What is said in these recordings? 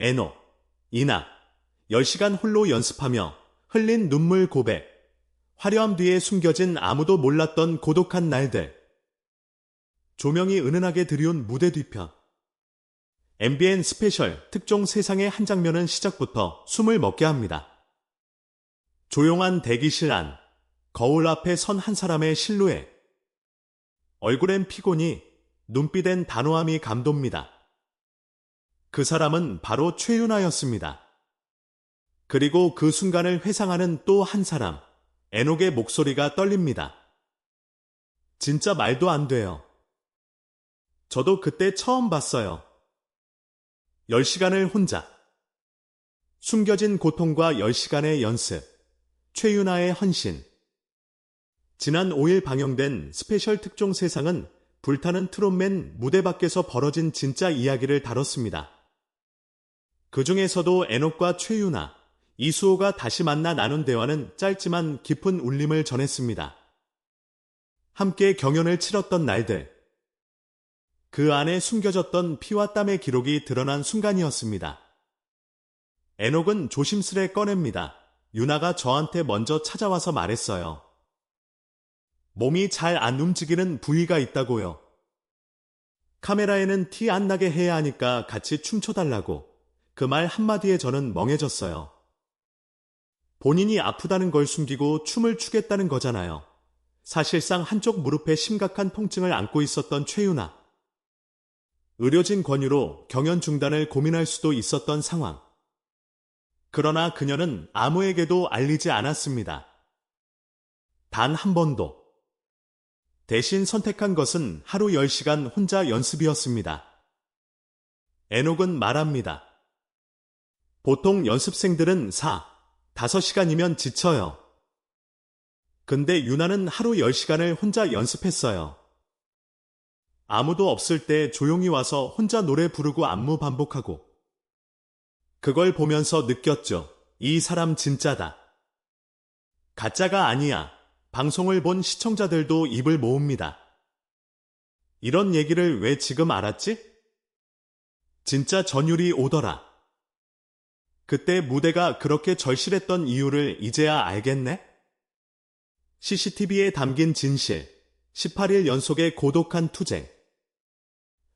에노, 이나, 10시간 홀로 연습하며 흘린 눈물 고백, 화려함 뒤에 숨겨진 아무도 몰랐던 고독한 날들. 조명이 은은하게 들이운 무대 뒤편. MBN 스페셜 특종 세상의 한 장면은 시작부터 숨을 먹게 합니다. 조용한 대기실 안, 거울 앞에 선 한 사람의 실루엣. 얼굴엔 피곤이, 눈빛엔 단호함이 감돕니다. 그 사람은 바로 최윤아였습니다. 그리고 그 순간을 회상하는 또 한 사람, 에녹의 목소리가 떨립니다. 진짜 말도 안 돼요. 저도 그때 처음 봤어요. 10시간을 혼자. 숨겨진 고통과 10시간의 연습. 최윤아의 헌신. 지난 5일 방영된 스페셜 특종 세상은 불타는 트롯맨 무대 밖에서 벌어진 진짜 이야기를 다뤘습니다. 그 중에서도 에녹과 최윤아, 이수호가 다시 만나 나눈 대화는 짧지만 깊은 울림을 전했습니다. 함께 경연을 치렀던 날들. 그 안에 숨겨졌던 피와 땀의 기록이 드러난 순간이었습니다. 에녹은 조심스레 꺼냅니다. 유나가 저한테 먼저 찾아와서 말했어요. 몸이 잘 안 움직이는 부위가 있다고요. 카메라에는 티 안 나게 해야 하니까 같이 춤춰달라고. 그 말 한마디에 저는 멍해졌어요. 본인이 아프다는 걸 숨기고 춤을 추겠다는 거잖아요. 사실상 한쪽 무릎에 심각한 통증을 안고 있었던 최윤아. 의료진 권유로 경연 중단을 고민할 수도 있었던 상황. 그러나 그녀는 아무에게도 알리지 않았습니다. 단 한 번도. 대신 선택한 것은 하루 10시간 혼자 연습이었습니다. 에녹은 말합니다. 보통 연습생들은 4, 5시간이면 지쳐요. 근데 유나는 하루 10시간을 혼자 연습했어요. 아무도 없을 때 조용히 와서 혼자 노래 부르고 안무 반복하고. 그걸 보면서 느꼈죠. 이 사람 진짜다. 가짜가 아니야. 방송을 본 시청자들도 입을 모읍니다. 이런 얘기를 왜 지금 알았지? 진짜 전율이 오더라. 그때 무대가 그렇게 절실했던 이유를 이제야 알겠네? CCTV에 담긴 진실, 18일 연속의 고독한 투쟁.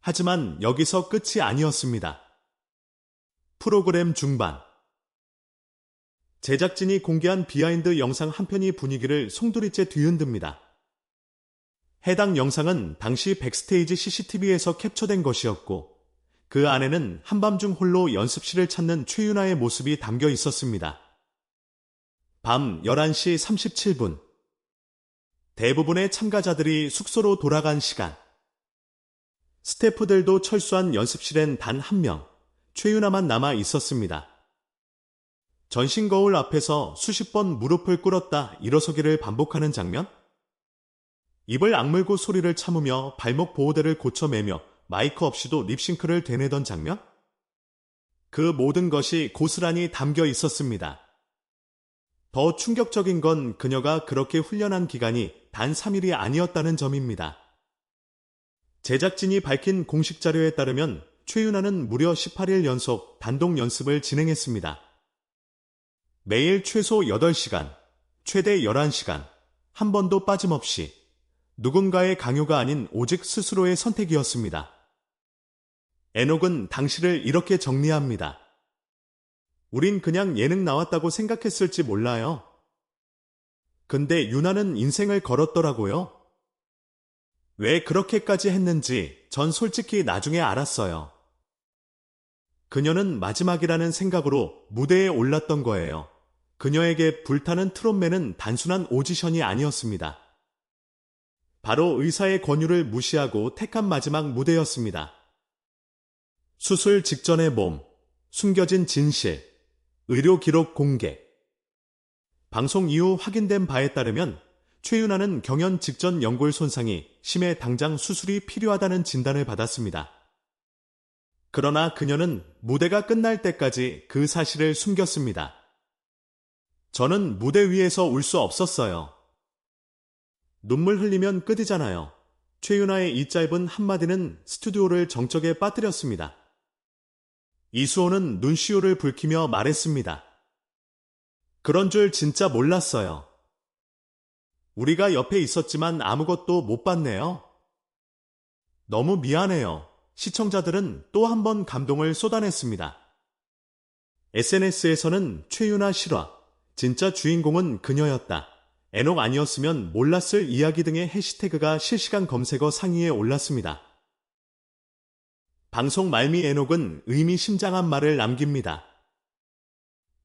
하지만 여기서 끝이 아니었습니다. 프로그램 중반. 제작진이 공개한 비하인드 영상 한 편이 분위기를 송두리째 뒤흔듭니다. 해당 영상은 당시 백스테이지 CCTV에서 캡처된 것이었고, 그 안에는 한밤중 홀로 연습실을 찾는 최윤아의 모습이 담겨 있었습니다. 밤 11시 37분. 대부분의 참가자들이 숙소로 돌아간 시간. 스태프들도 철수한 연습실엔 단 한 명, 최윤아만 남아 있었습니다. 전신 거울 앞에서 수십 번 무릎을 꿇었다 일어서기를 반복하는 장면? 입을 악물고 소리를 참으며 발목 보호대를 고쳐매며 마이크 없이도 립싱크를 되뇌던 장면? 그 모든 것이 고스란히 담겨 있었습니다. 더 충격적인 건 그녀가 그렇게 훈련한 기간이 단 3일이 아니었다는 점입니다. 제작진이 밝힌 공식 자료에 따르면 최윤아는 무려 18일 연속 단독 연습을 진행했습니다. 매일 최소 8시간, 최대 11시간, 한 번도 빠짐없이 누군가의 강요가 아닌 오직 스스로의 선택이었습니다. 에녹은 당시를 이렇게 정리합니다. 우린 그냥 예능 나왔다고 생각했을지 몰라요. 근데 유나는 인생을 걸었더라고요. 왜 그렇게까지 했는지 전 솔직히 나중에 알았어요. 그녀는 마지막이라는 생각으로 무대에 올랐던 거예요. 그녀에게 불타는 트롯맨은 단순한 오디션이 아니었습니다. 바로 의사의 권유를 무시하고 택한 마지막 무대였습니다. 수술 직전의 몸, 숨겨진 진실, 의료 기록 공개. 방송 이후 확인된 바에 따르면 최윤아는 경연 직전 연골 손상이 심해 당장 수술이 필요하다는 진단을 받았습니다. 그러나 그녀는 무대가 끝날 때까지 그 사실을 숨겼습니다. 저는 무대 위에서 울 수 없었어요. 눈물 흘리면 끝이잖아요. 최윤아의 이 짧은 한마디는 스튜디오를 정적에 빠뜨렸습니다. 이수호는 눈시울을 붉히며 말했습니다. 그런 줄 진짜 몰랐어요. 우리가 옆에 있었지만 아무것도 못 봤네요. 너무 미안해요. 시청자들은 또 한 번 감동을 쏟아냈습니다. SNS에서는 최유나 실화, 진짜 주인공은 그녀였다. 애녹 아니었으면 몰랐을 이야기 등의 해시태그가 실시간 검색어 상위에 올랐습니다. 방송 말미 애녹은 의미심장한 말을 남깁니다.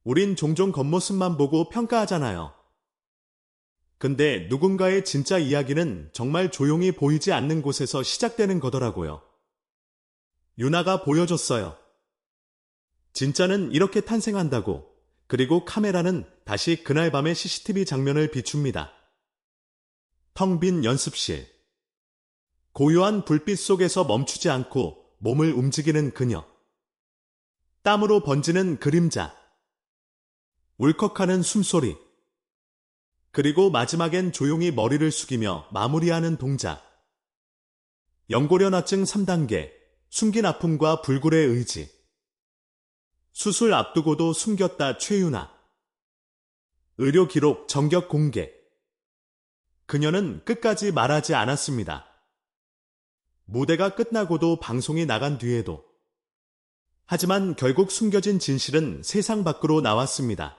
우린 종종 겉모습만 보고 평가하잖아요. 근데 누군가의 진짜 이야기는 정말 조용히 보이지 않는 곳에서 시작되는 거더라고요. 유나가 보여줬어요. 진짜는 이렇게 탄생한다고. 그리고 카메라는 다시 그날 밤의 CCTV 장면을 비춥니다. 텅 빈 연습실. 고요한 불빛 속에서 멈추지 않고 몸을 움직이는 그녀. 땀으로 번지는 그림자. 울컥하는 숨소리. 그리고 마지막엔 조용히 머리를 숙이며 마무리하는 동작. 연고련화증 3단계, 숨긴 아픔과 불굴의 의지. 수술 앞두고도 숨겼다 최유나. 의료 기록 정격 공개. 그녀는 끝까지 말하지 않았습니다. 무대가 끝나고도 방송이 나간 뒤에도. 하지만 결국 숨겨진 진실은 세상 밖으로 나왔습니다.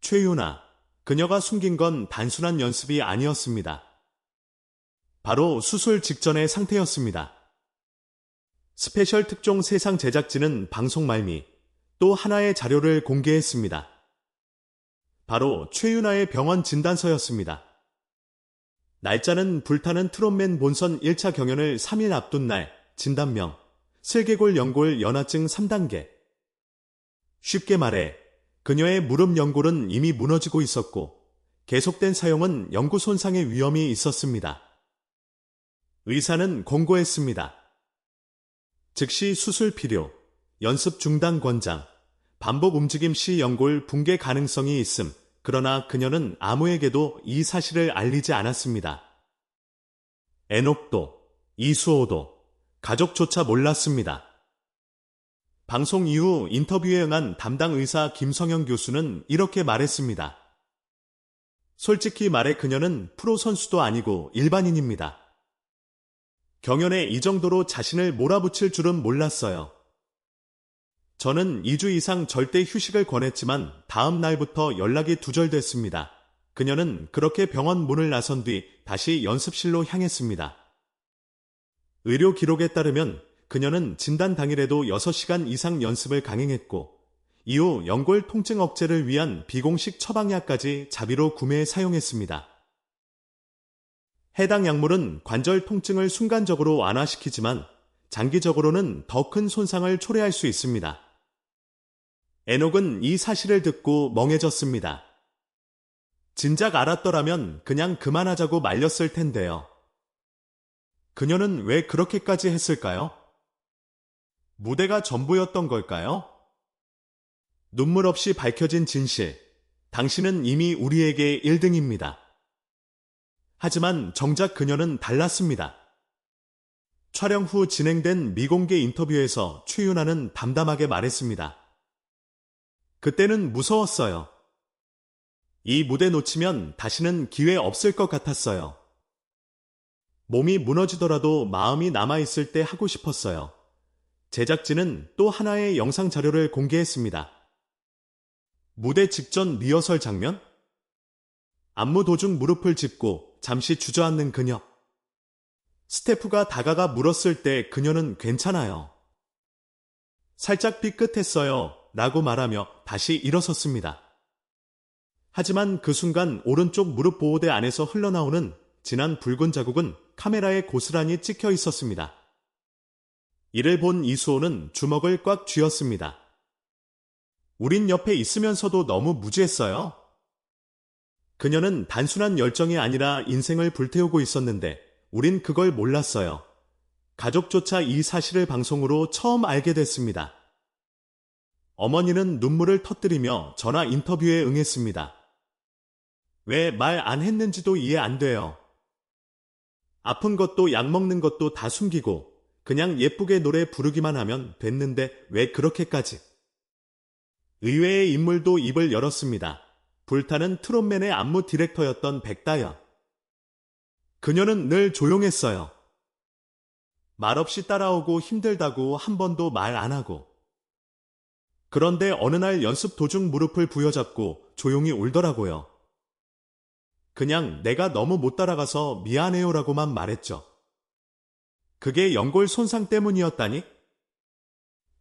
최유나, 그녀가 숨긴 건 단순한 연습이 아니었습니다. 바로 수술 직전의 상태였습니다. 스페셜 특종 세상 제작진은 방송 말미 또 하나의 자료를 공개했습니다. 바로 최윤아의 병원 진단서였습니다. 날짜는 불타는 트롯맨 본선 1차 경연을 3일 앞둔 날, 진단명, 슬개골 연골 연화증 3단계. 쉽게 말해, 그녀의 무릎 연골은 이미 무너지고 있었고 계속된 사용은 연구 손상의 위험이 있었습니다. 의사는 권고했습니다. 즉시 수술 필요, 연습 중단 권장, 반복 움직임 시 연골 붕괴 가능성이 있음. 그러나 그녀는 아무에게도 이 사실을 알리지 않았습니다. 에녹도, 이수호도, 가족조차 몰랐습니다. 방송 이후 인터뷰에 응한 담당 의사 김성영 교수는 이렇게 말했습니다. 솔직히 말해 그녀는 프로 선수도 아니고 일반인입니다. 경연에 이 정도로 자신을 몰아붙일 줄은 몰랐어요. 저는 2주 이상 절대 휴식을 권했지만 다음 날부터 연락이 두절됐습니다. 그녀는 그렇게 병원 문을 나선 뒤 다시 연습실로 향했습니다. 의료 기록에 따르면 그녀는 진단 당일에도 6시간 이상 연습을 강행했고 이후 연골 통증 억제를 위한 비공식 처방약까지 자비로 구매해 사용했습니다. 해당 약물은 관절 통증을 순간적으로 완화시키지만 장기적으로는 더 큰 손상을 초래할 수 있습니다. 에녹은 이 사실을 듣고 멍해졌습니다. 진작 알았더라면 그냥 그만하자고 말렸을 텐데요. 그녀는 왜 그렇게까지 했을까요? 무대가 전부였던 걸까요? 눈물 없이 밝혀진 진실. 당신은 이미 우리에게 1등입니다. 하지만 정작 그녀는 달랐습니다. 촬영 후 진행된 미공개 인터뷰에서 최윤아는 담담하게 말했습니다. 그때는 무서웠어요. 이 무대 놓치면 다시는 기회 없을 것 같았어요. 몸이 무너지더라도 마음이 남아있을 때 하고 싶었어요. 제작진은 또 하나의 영상 자료를 공개했습니다. 무대 직전 리허설 장면? 안무 도중 무릎을 짚고 잠시 주저앉는 그녀. 스태프가 다가가 물었을 때 그녀는 괜찮아요. 살짝 삐끗했어요. 라고 말하며 다시 일어섰습니다. 하지만 그 순간 오른쪽 무릎 보호대 안에서 흘러나오는 진한 붉은 자국은 카메라에 고스란히 찍혀 있었습니다. 이를 본 이수호는 주먹을 꽉 쥐었습니다. 우린 옆에 있으면서도 너무 무지했어요. 그녀는 단순한 열정이 아니라 인생을 불태우고 있었는데 우린 그걸 몰랐어요. 가족조차 이 사실을 방송으로 처음 알게 됐습니다. 어머니는 눈물을 터뜨리며 전화 인터뷰에 응했습니다. 왜 말 안 했는지도 이해 안 돼요. 아픈 것도 약 먹는 것도 다 숨기고 그냥 예쁘게 노래 부르기만 하면 됐는데 왜 그렇게까지? 의외의 인물도 입을 열었습니다. 불타는 트롯맨의 안무 디렉터였던 백다연. 그녀는 늘 조용했어요. 말없이 따라오고 힘들다고 한 번도 말 안 하고. 그런데 어느 날 연습 도중 무릎을 부여잡고 조용히 울더라고요. 그냥 내가 너무 못 따라가서 미안해요라고만 말했죠. 그게 연골 손상 때문이었다니?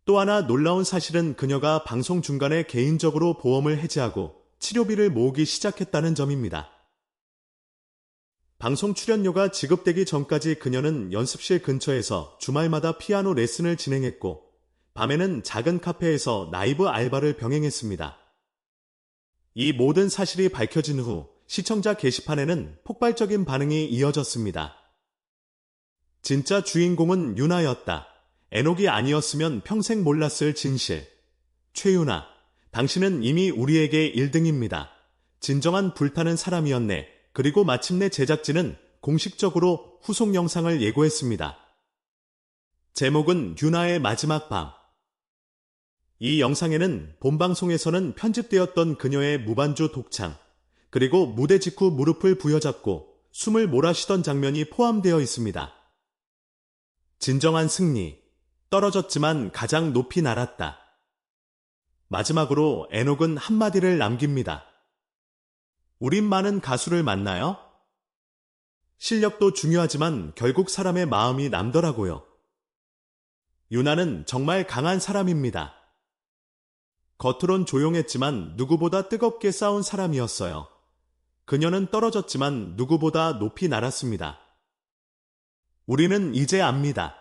또 하나 놀라운 사실은 그녀가 방송 중간에 개인적으로 보험을 해지하고 치료비를 모으기 시작했다는 점입니다. 방송 출연료가 지급되기 전까지 그녀는 연습실 근처에서 주말마다 피아노 레슨을 진행했고, 밤에는 작은 카페에서 나이브 알바를 병행했습니다. 이 모든 사실이 밝혀진 후 시청자 게시판에는 폭발적인 반응이 이어졌습니다. 진짜 주인공은 유나였다. 에녹이 아니었으면 평생 몰랐을 진실. 최유나, 당신은 이미 우리에게 1등입니다. 진정한 불타는 사람이었네. 그리고 마침내 제작진은 공식적으로 후속 영상을 예고했습니다. 제목은 유나의 마지막 밤. 이 영상에는 본방송에서는 편집되었던 그녀의 무반주 독창, 그리고 무대 직후 무릎을 부여잡고 숨을 몰아쉬던 장면이 포함되어 있습니다. 진정한 승리, 떨어졌지만 가장 높이 날았다. 마지막으로 에녹은 한마디를 남깁니다. 우린 많은 가수를 만나요? 실력도 중요하지만 결국 사람의 마음이 남더라고요. 유나는 정말 강한 사람입니다. 겉으론 조용했지만 누구보다 뜨겁게 싸운 사람이었어요. 그녀는 떨어졌지만 누구보다 높이 날았습니다. 우리는 이제 압니다.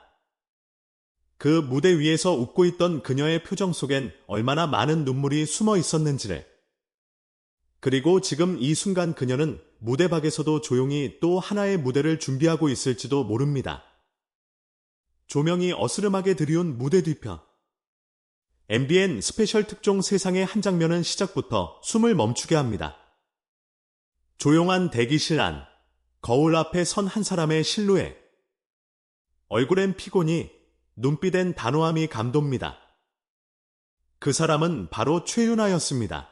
그 무대 위에서 웃고 있던 그녀의 표정 속엔 얼마나 많은 눈물이 숨어 있었는지를. 그리고 지금 이 순간 그녀는 무대 밖에서도 조용히 또 하나의 무대를 준비하고 있을지도 모릅니다. 조명이 어스름하게 들이운 무대 뒤편. MBN 스페셜 특종 세상의 한 장면은 시작부터 숨을 멈추게 합니다. 조용한 대기실 안, 거울 앞에 선 한 사람의 실루엣. 얼굴엔 피곤이, 눈빛엔 단호함이 감돕니다. 그 사람은 바로 최윤아였습니다.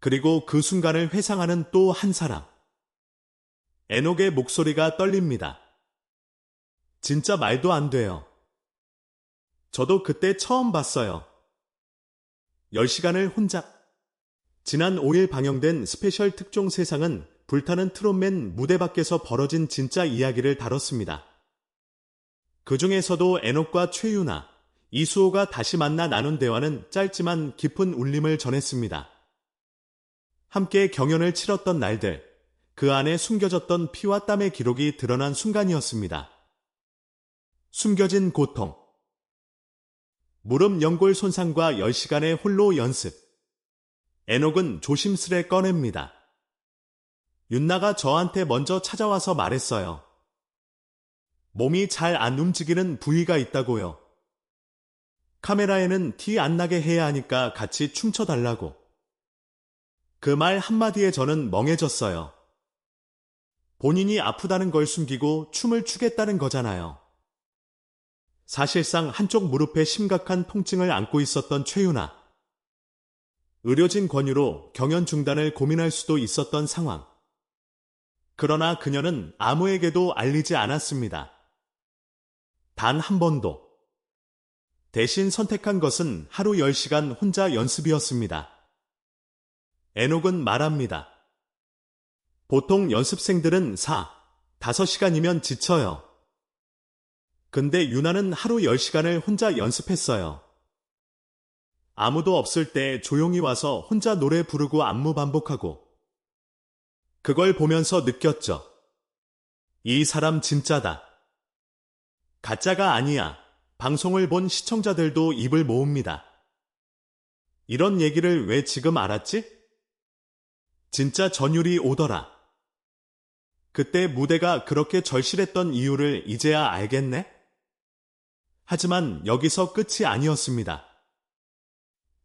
그리고 그 순간을 회상하는 또 한 사람. 에녹의 목소리가 떨립니다. 진짜 말도 안 돼요. 저도 그때 처음 봤어요. 10시간을 혼자. 지난 5일 방영된 스페셜 특종 세상은 불타는 트롯맨 무대 밖에서 벌어진 진짜 이야기를 다뤘습니다. 그 중에서도 에녹과 최유나, 이수호가 다시 만나 나눈 대화는 짧지만 깊은 울림을 전했습니다. 함께 경연을 치렀던 날들, 그 안에 숨겨졌던 피와 땀의 기록이 드러난 순간이었습니다. 숨겨진 고통. 무릎 연골 손상과 10시간의 홀로 연습. 에녹은 조심스레 꺼냅니다. 윤나가 저한테 먼저 찾아와서 말했어요. 몸이 잘 안 움직이는 부위가 있다고요. 카메라에는 티 안 나게 해야 하니까 같이 춤춰달라고. 그 말 한마디에 저는 멍해졌어요. 본인이 아프다는 걸 숨기고 춤을 추겠다는 거잖아요. 사실상 한쪽 무릎에 심각한 통증을 안고 있었던 최윤아. 의료진 권유로 경연 중단을 고민할 수도 있었던 상황. 그러나 그녀는 아무에게도 알리지 않았습니다. 단 한 번도. 대신 선택한 것은 하루 10시간 혼자 연습이었습니다. 에녹은 말합니다. 보통 연습생들은 4, 5시간이면 지쳐요. 근데 유나는 하루 10시간을 혼자 연습했어요. 아무도 없을 때 조용히 와서 혼자 노래 부르고 안무 반복하고. 그걸 보면서 느꼈죠. 이 사람 진짜다. 가짜가 아니야. 방송을 본 시청자들도 입을 모읍니다. 이런 얘기를 왜 지금 알았지? 진짜 전율이 오더라. 그때 무대가 그렇게 절실했던 이유를 이제야 알겠네? 하지만 여기서 끝이 아니었습니다.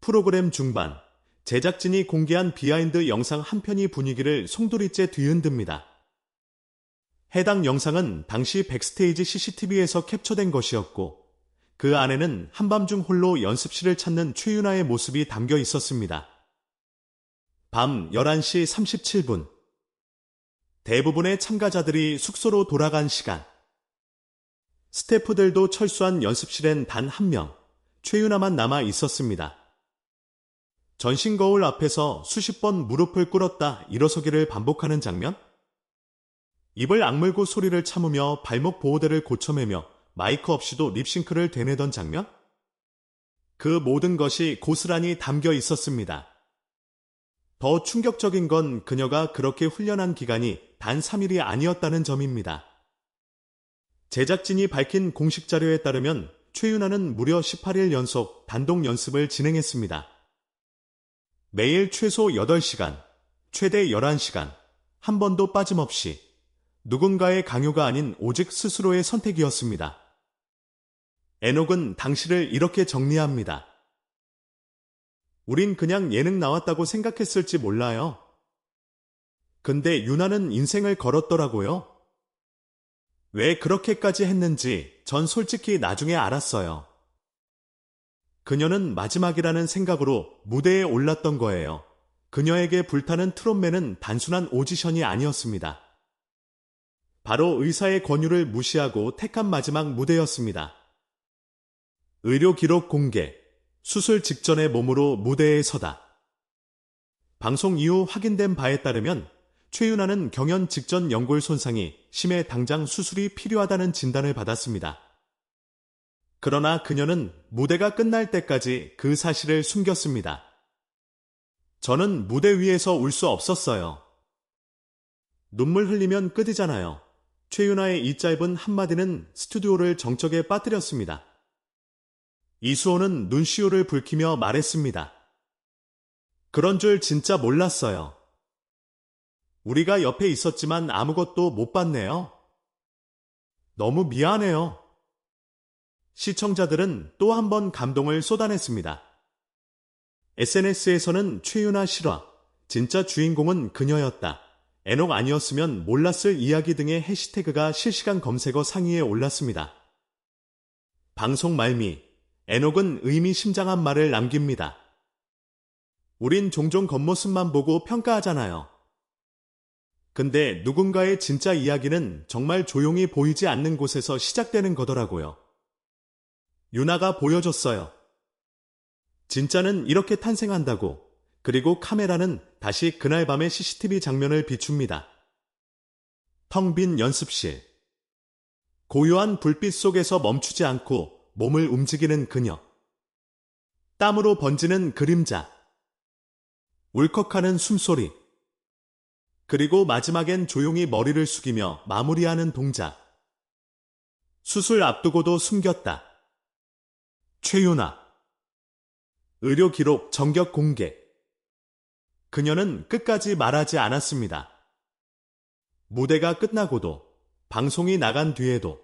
프로그램 중반, 제작진이 공개한 비하인드 영상 한 편이 분위기를 송두리째 뒤흔듭니다. 해당 영상은 당시 백스테이지 CCTV에서 캡처된 것이었고, 그 안에는 한밤중 홀로 연습실을 찾는 최윤아의 모습이 담겨 있었습니다. 밤 11시 37분. 대부분의 참가자들이 숙소로 돌아간 시간. 스태프들도 철수한 연습실엔 단 한 명, 최윤아만 남아 있었습니다. 전신 거울 앞에서 수십 번 무릎을 꿇었다 일어서기를 반복하는 장면? 입을 악물고 소리를 참으며 발목 보호대를 고쳐매며 마이크 없이도 립싱크를 되뇌던 장면? 그 모든 것이 고스란히 담겨 있었습니다. 더 충격적인 건 그녀가 그렇게 훈련한 기간이 단 3일이 아니었다는 점입니다. 제작진이 밝힌 공식 자료에 따르면 최윤아는 무려 18일 연속 단독 연습을 진행했습니다. 매일 최소 8시간, 최대 11시간, 한 번도 빠짐없이 누군가의 강요가 아닌 오직 스스로의 선택이었습니다. 에녹은 당시를 이렇게 정리합니다. 우린 그냥 예능 나왔다고 생각했을지 몰라요. 근데 유나는 인생을 걸었더라고요. 왜 그렇게까지 했는지 전 솔직히 나중에 알았어요. 그녀는 마지막이라는 생각으로 무대에 올랐던 거예요. 그녀에게 불타는 트롯맨은 단순한 오디션이 아니었습니다. 바로 의사의 권유를 무시하고 택한 마지막 무대였습니다. 의료 기록 공개, 수술 직전의 몸으로 무대에 서다. 방송 이후 확인된 바에 따르면 최윤아는 경연 직전 연골 손상이 심해 당장 수술이 필요하다는 진단을 받았습니다. 그러나 그녀는 무대가 끝날 때까지 그 사실을 숨겼습니다. 저는 무대 위에서 울 수 없었어요. 눈물 흘리면 끝이잖아요. 최윤아의 이 짧은 한마디는 스튜디오를 정적에 빠뜨렸습니다. 이수호는 눈시울을 붉히며 말했습니다. 그런 줄 진짜 몰랐어요. 우리가 옆에 있었지만 아무것도 못 봤네요. 너무 미안해요. 시청자들은 또 한 번 감동을 쏟아냈습니다. SNS에서는 최윤아 실화, 진짜 주인공은 그녀였다. 에녹 아니었으면 몰랐을 이야기 등의 해시태그가 실시간 검색어 상위에 올랐습니다. 방송 말미, 에녹은 의미심장한 말을 남깁니다. 우린 종종 겉모습만 보고 평가하잖아요. 근데 누군가의 진짜 이야기는 정말 조용히 보이지 않는 곳에서 시작되는 거더라고요. 유나가 보여줬어요. 진짜는 이렇게 탄생한다고. 그리고 카메라는 다시 그날 밤의 CCTV 장면을 비춥니다. 텅 빈 연습실. 고요한 불빛 속에서 멈추지 않고 몸을 움직이는 그녀. 땀으로 번지는 그림자. 울컥하는 숨소리. 그리고 마지막엔 조용히 머리를 숙이며 마무리하는 동작. 수술 앞두고도 숨겼다. 최윤아. 의료 기록 정격 공개. 그녀는 끝까지 말하지 않았습니다. 무대가 끝나고도, 방송이 나간 뒤에도.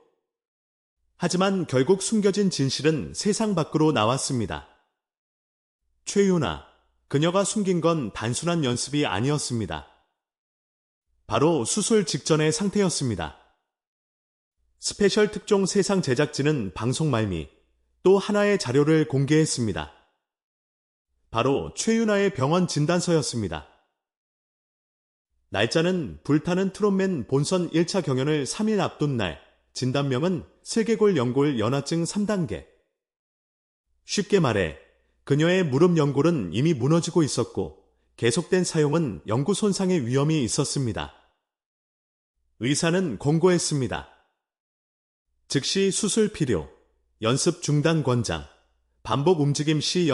하지만 결국 숨겨진 진실은 세상 밖으로 나왔습니다. 최윤아, 그녀가 숨긴 건 단순한 연습이 아니었습니다. 바로 수술 직전의 상태였습니다. 스페셜 특종 세상 제작진은 방송 말미 또 하나의 자료를 공개했습니다. 바로 최윤아의 병원 진단서였습니다. 날짜는 불타는 트롯맨 본선 1차 경연을 3일 앞둔 날, 진단명은 슬개골 연골 연화증 3단계. 쉽게 말해, 그녀의 무릎 연골은 이미 무너지고 있었고, 계속된 사용은 연구 손상의 위험이 있었습니다. 의사는 권고했습니다. 즉시 수술 필요, 연습 중단 권장, 반복 움직임 시